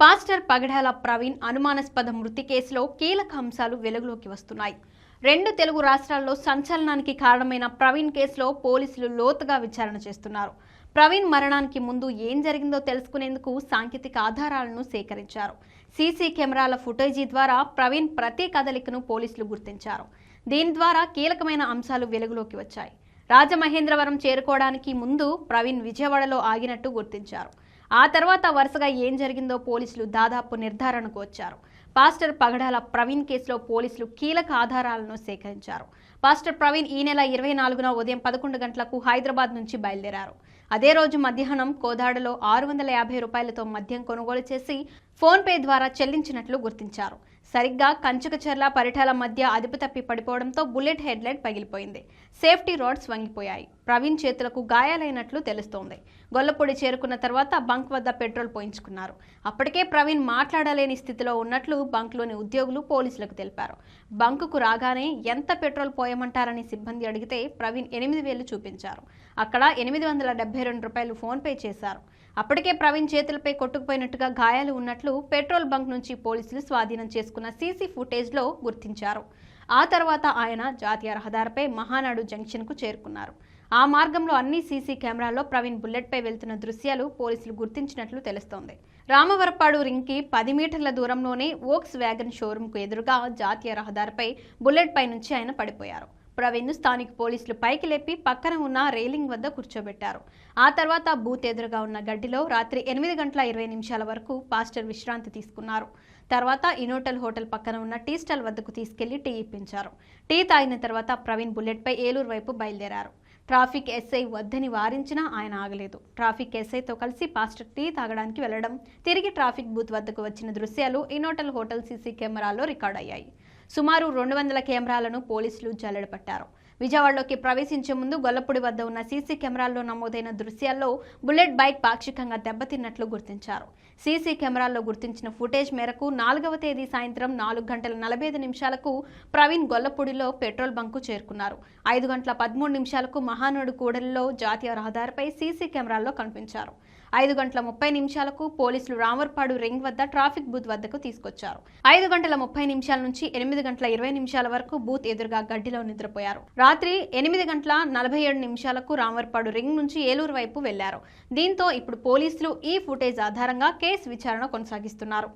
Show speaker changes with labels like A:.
A: Pastor పగడాల ప్రవీణ్ అనుమానాస్పద మృతి కేసులో కీలక అంశాలు వెలుగులోకి వస్తున్నాయి. రెండు తెలుగు రాష్ట్రాల్లో సంచలనానికి కారణమైన ప్రవీణ్ కేసులో పోలీసులు లోతుగా విచారణ చేస్తున్నారు. ప్రవీణ్ మరణానికి ముందు ఏం జరిగిందో తెలుసుకునేందుకు సాంకేతిక ఆధారాలను సేకరించారు. సీసీ కెమెరాల ఫుటేజీ ద్వారా ప్రవీణ్ ప్రతి కదలికను పోలీసులు గుర్తించారు. దీని ద్వారా కీలకమైన అంశాలు వెలుగులోకి వచ్చాయి. రాజమహేంద్రవరం చేరుకోవడానికి ముందు ప్రవీణ్ విజయవాడలో ఆగినట్టు గుర్తించారు. ఆ తర్వాత వరుసగా ఏం జరిగిందో పోలీసులు దాదాపు నిర్ధారణకు వచ్చారు. పాస్టర్ పగడాల ప్రవీణ్ కేసులో పోలీసులు కీలక ఆధారాలను సేకరించారు. పాస్టర్ ప్రవీణ్ ఈ నెల ఇరవై నాలుగున ఉదయం పదకొండు గంటలకు హైదరాబాద్ నుంచి బయలుదేరారు. అదే రోజు మధ్యాహ్నం కోదాడలో ఆరు వందల యాభై రూపాయలతో మద్యం కొనుగోలు చేసి ఫోన్పే ద్వారా చెల్లించినట్లు గుర్తించారు. సరిగ్గా కంచకచర్ల పరిటాల మధ్య అదుపు తప్పి పడిపోవడంతో బుల్లెట్ హెడ్లైట్ పగిలిపోయింది. సేఫ్టీ రాడ్స్ వంగిపోయాయి. ప్రవీణ్ చేతులకు గాయాలైనట్లు తెలుస్తోంది. గొల్లపొడి చేరుకున్న తర్వాత బంక్ వద్ద పెట్రోల్ పోయించుకున్నారు. అప్పటికే ప్రవీణ్ మాట్లాడలేని స్థితిలో ఉన్నట్లు బంక్లోని ఉద్యోగులు పోలీసులకు తెలిపారు. బంకుకు రాగానే ఎంత పెట్రోల్ పోయమంటారని సిబ్బంది అడిగితే ప్రవీణ్ ఎనిమిది వేలు చూపించారు. అక్కడ ఎనిమిది వందల డెబ్బై రెండు రూపాయలు ఫోన్పే చేశారు. అప్పటికే ప్రవీణ్ చేతులపై కొట్టుకుపోయినట్టుగా గాయాలు ఉన్నట్లు పెట్రోల్ బంక్ నుంచి పోలీసులు స్వాధీనం చేసుకున్న సీసీ ఫుటేజ్లో గుర్తించారు. ఆ తర్వాత ఆయన జాతీయ రహదారిపై మహానాడు జంక్షన్కు చేరుకున్నారు. ఆ మార్గంలో అన్ని సీసీ కెమెరాల్లో ప్రవీణ్ బుల్లెట్పై వెళ్తున్న దృశ్యాలు పోలీసులు గుర్తించినట్లు తెలుస్తోంది. రామవరపాడు రింగ్కి పది మీటర్ల దూరంలోనే ఓక్స్ వ్యాగన్ షోరూంకు ఎదురుగా జాతీయ రహదారిపై బుల్లెట్ పై నుంచి ఆయన పడిపోయారు. ప్రవీణ్ను స్థానిక పోలీసులు పైకి లేపి పక్కన ఉన్న రైలింగ్ వద్ద కూర్చోబెట్టారు. ఆ తర్వాత బూత్ ఎదురుగా ఉన్న గడ్డిలో రాత్రి ఎనిమిది గంటల ఇరవై నిమిషాల వరకు పాస్టర్ విశ్రాంతి తీసుకున్నారు. తర్వాత ఇనోటల్ హోటల్ పక్కన ఉన్న టీ స్టాల్ వద్దకు తీసుకెళ్ళి టీ ఇప్పించారు. టీ తాగిన తర్వాత ప్రవీణ్ బుల్లెట్పై ఏలూరు వైపు బయలుదేరారు. ట్రాఫిక్ ఎస్ఐ వద్దని వారించినా ఆయన ఆగలేదు. ట్రాఫిక్ ఎస్ఐతో కలిసి పాస్టర్ టీ తాగడానికి వెళ్ళడం తిరిగి ట్రాఫిక్ బూత్ వద్దకు వచ్చిన దృశ్యాలు ఇనోటల్ హోటల్ సీసీ కెమెరాలో రికార్డయ్యాయి సుమారు రెండు వందల కెమెరాలను పోలీసులు జల్లెడపట్టారు. విజయవాడలోకి ప్రవేశించే ముందు గొల్లపూడి వద్ద ఉన్న సీసీ కెమెరాల్లో నమోదైన దృశ్యాల్లో బుల్లెట్ బైక్ పాక్షికంగా దెబ్బతిన్నట్లు గుర్తించారు. సీసీ కెమెరాల్లో గుర్తించిన ఫుటేజ్ మేరకు నాలుగవ తేదీ సాయంత్రం నాలుగు గంటల నలభై ఐదు నిమిషాలకు ప్రవీణ్ గొల్లపూడిలో పెట్రోల్ బంకు చేరుకున్నారు. ఐదు గంటల పదమూడు నిమిషాలకు మహానుడు కూడలిలో జాతీయ రహదారిపై సీసీ కెమెరాల్లో కనిపించారు. ఐదు గంటల ముప్పై నిమిషాలకు పోలీసులు రామర్పాడు రింగ్ వద్ద ట్రాఫిక్ బూత్ వద్దకు తీసుకొచ్చారు. ఐదు గంటల ముప్పై నిమిషాల నుంచి ఎనిమిది గంటల ఇరవై నిమిషాల వరకు బూత్ ఎదురుగా గడ్డిలో నిద్రపోయారు. రాత్రి ఎనిమిది గంటల నలభై ఏడు నిమిషాలకు రామర్పాడు రింగ్ నుంచి ఏలూరు వైపు వెళ్ళారు. దీంతో ఇప్పుడు పోలీసులు ఈ ఫుటేజ్ ఆధారంగా కేసు విచారణ కొనసాగిస్తున్నారు.